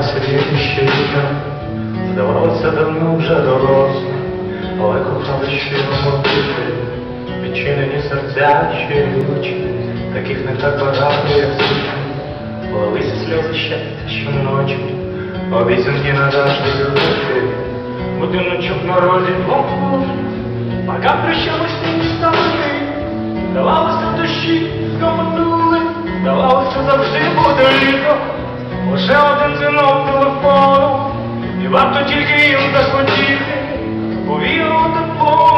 Ще дитя, здавалося давно вже доросле, але кохали щиро мовити, відчинені серця щирі очі, таких не так багато, як світло. Лилися сльози щастя щоночі, обіцянки назавжди любити. Будиночок на розі двох пока прощалися міста вони. Здавалося, душі скоманули, здавалося, завжди буде літо. І варто тільки їм захотіти. Повірили теплом